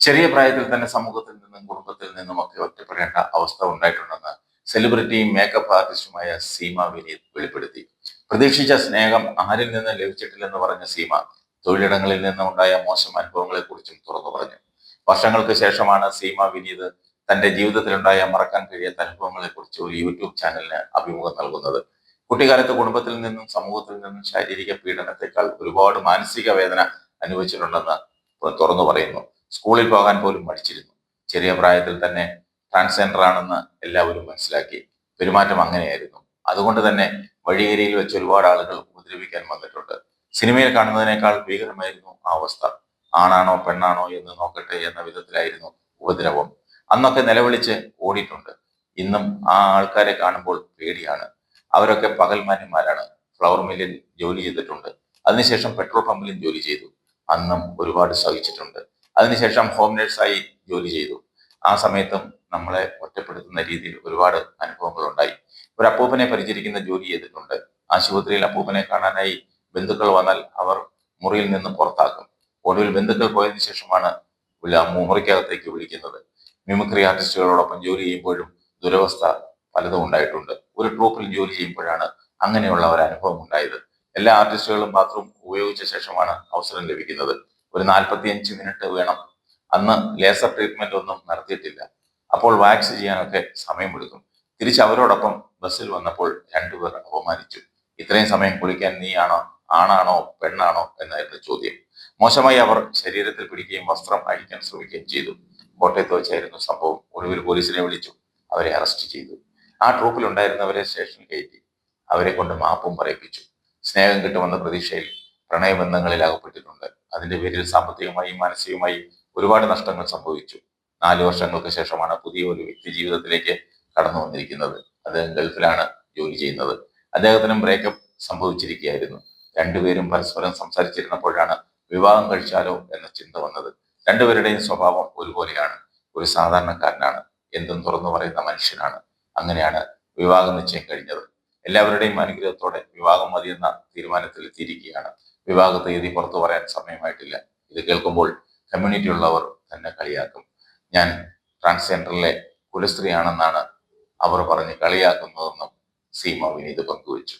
ചെറിയ പ്രായത്തിൽ തന്നെ സമൂഹത്തിൽ നിന്നും കുടുംബത്തിൽ നിന്നും ഒക്കെ ഒറ്റപ്പെടേണ്ട അവസ്ഥ ഉണ്ടായിട്ടുണ്ടെന്ന് സെലിബ്രിറ്റിയും മേക്കപ്പ് ആർട്ടിസ്റ്റുമായ സീമ വിനീത് വെളിപ്പെടുത്തി. പ്രതീക്ഷിച്ച സ്നേഹം ആരിൽ നിന്ന് ലഭിച്ചിട്ടില്ലെന്ന് പറഞ്ഞ സീമ തൊഴിലിടങ്ങളിൽ നിന്ന് ഉണ്ടായ മോശം അനുഭവങ്ങളെ കുറിച്ചും തുറന്നു പറഞ്ഞു. വർഷങ്ങൾക്ക് ശേഷമാണ് സീമ വിനീത് തന്റെ ജീവിതത്തിലുണ്ടായ മറക്കാൻ കഴിയാത്ത അനുഭവങ്ങളെ കുറിച്ച് ഒരു യൂട്യൂബ് ചാനലിന് അഭിമുഖം നൽകുന്നത്. കുട്ടിക്കാലത്ത് കുടുംബത്തിൽ നിന്നും സമൂഹത്തിൽ നിന്നും ശാരീരിക പീഡനത്തെക്കാൾ ഒരുപാട് മാനസിക വേദന അനുഭവിച്ചിട്ടുണ്ടെന്ന് തുറന്നു പറയുന്നു. സ്കൂളിൽ പോകാൻ പോലും മടിച്ചിരുന്നു. ചെറിയ പ്രായത്തിൽ തന്നെ ട്രാൻസ്ജെൻഡർ ആണെന്ന് എല്ലാവരും മനസ്സിലാക്കി. പെരുമാറ്റം അങ്ങനെയായിരുന്നു. അതുകൊണ്ട് തന്നെ വഴിയേരിയിൽ വെച്ച് ഒരുപാട് ആളുകൾ ഉപദ്രവിക്കാൻ വന്നിട്ടുണ്ട്. സിനിമയിൽ കാണുന്നതിനേക്കാൾ ഭീകരമായിരുന്നു ആ അവസ്ഥ. ആണാണോ പെണ്ണാണോ എന്ന് നോക്കട്ടെ എന്ന വിധത്തിലായിരുന്നു ഉപദ്രവം. അന്നൊക്കെ നിലവിളിച്ച് ഓടിയിട്ടുണ്ട്. ഇന്നും ആ ആൾക്കാരെ കാണുമ്പോൾ പേടിയാണ്. അവരൊക്കെ പകൽമാന്യന്മാരാണ്. ഫ്ലവർ മില്ലിൽ ജോലി ചെയ്തിട്ടുണ്ട്. അതിനുശേഷം പെട്രോൾ പമ്പിലും ജോലി ചെയ്തു. അന്നും ഒരുപാട് സഹിച്ചിട്ടുണ്ട്. അതിനുശേഷം ഹോം നേഴ്സായി ജോലി ചെയ്തു. ആ സമയത്തും നമ്മളെ ഒറ്റപ്പെടുത്തുന്ന രീതിയിൽ ഒരുപാട് അനുഭവങ്ങൾ ഉണ്ടായി ഒരു അപ്പൂപ്പനെ പരിചരിക്കുന്ന ജോലി ചെയ്തിട്ടുണ്ട്. ആശുപത്രിയിൽ അപ്പൂപ്പനെ കാണാനായി ബന്ധുക്കൾ വന്നാൽ അവർ മുറിയിൽ നിന്ന് പുറത്താക്കും. ഒടുവിൽ ബന്ധുക്കൾ പോയതിനു ശേഷമാണ് മുറിക്കകത്തേക്ക് വിളിക്കുന്നത്. മിമിക്രി ആർട്ടിസ്റ്റുകളോടൊപ്പം ജോലി ചെയ്യുമ്പോഴും ദുരവസ്ഥ പലതും ഉണ്ടായിട്ടുണ്ട്. ഒരു ട്രൂപ്പിൽ ജോലി ചെയ്യുമ്പോഴാണ് അങ്ങനെയുള്ള ഒരു അനുഭവം ഉണ്ടായത്. എല്ലാ ആർട്ടിസ്റ്റുകളും ബാത്റൂം ഉപയോഗിച്ച ശേഷമാണ് അവസരം ലഭിക്കുന്നത്. ഒരു നാൽപ്പത്തിയഞ്ച് മിനിറ്റ് വേണം. അന്ന് ലേസർ ട്രീറ്റ്മെന്റ് ഒന്നും നടത്തിയിട്ടില്ല. അപ്പോൾ വാക്സ് ചെയ്യാനൊക്കെ സമയമെടുക്കും. തിരിച്ച് അവരോടൊപ്പം ബസ്സിൽ വന്നപ്പോൾ രണ്ടുപേർ അപമാനിച്ചു. ഇത്രയും സമയം കുളിക്കാൻ നീയാണോ ആണാണോ? പെണ്ണാണോ? എന്നായിരുന്നു ചോദ്യം. മോശമായി അവർ ശരീരത്തിൽ പിടിക്കുകയും വസ്ത്രം അഴിക്കാൻ ശ്രമിക്കുകയും ചെയ്തു. കോട്ടയത്ത് വെച്ചായിരുന്നു സംഭവം. ഒടുവിൽ പോലീസിനെ വിളിച്ചു. അവരെ അറസ്റ്റ് ചെയ്തു. ആ ട്രൂപ്പിൽ ഉണ്ടായിരുന്നവരെ സ്റ്റേഷനിൽ കയറ്റി. അവരെ കൊണ്ട് മാപ്പും പറയിപ്പിച്ചു. സ്നേഹം കിട്ടുമെന്ന പ്രതീക്ഷയിൽ പ്രണയബന്ധങ്ങളിൽ അകപ്പെട്ടിട്ടുണ്ട് അതിന്റെ പേരിൽ സാമ്പത്തികമായും മാനസികമായും ഒരുപാട് നഷ്ടങ്ങൾ സംഭവിച്ചു. നാല് വർഷങ്ങൾക്ക് ശേഷമാണ് പുതിയ ഒരു വ്യക്തി ജീവിതത്തിലേക്ക് കടന്നു വന്നിരിക്കുന്നത്. അദ്ദേഹം ഗൾഫിലാണ് ജോലി ചെയ്യുന്നത്. അദ്ദേഹത്തിനും ബ്രേക്കപ്പ് സംഭവിച്ചിരിക്കുകയായിരുന്നു. രണ്ടുപേരും പരസ്പരം സംസാരിച്ചിരുന്നപ്പോഴാണ് വിവാഹം കഴിച്ചാലോ എന്ന ചിന്ത വന്നത്. രണ്ടുപേരുടെയും സ്വഭാവം ഒരുപോലെയാണ്. ഒരു സാധാരണക്കാരനാണ്. എന്തും തുറന്നു പറയുന്ന മനുഷ്യനാണ്. അങ്ങനെയാണ് വിവാഹ നിശ്ചയം കഴിഞ്ഞത്. എല്ലാവരുടെയും അനുഗ്രഹത്തോടെ വിവാഹം മതിയെന്ന തീരുമാനത്തിൽ എത്തിയിരിക്കുകയാണ് വിവാഹ തീയതി പുറത്തു പറയാൻ സമയമായിട്ടില്ല. ഇത് കേൾക്കുമ്പോൾ കമ്മ്യൂണിറ്റി ഉള്ളവർ തന്നെ കളിയാക്കും. ഞാൻ ട്രാൻസ്ജെൻഡറിലെ കുലസ്ത്രീയാണെന്നാണ് അവർ പറഞ്ഞ് കളിയാക്കുന്നതെന്നും സീമ വിനീത് പങ്കുവച്ചു.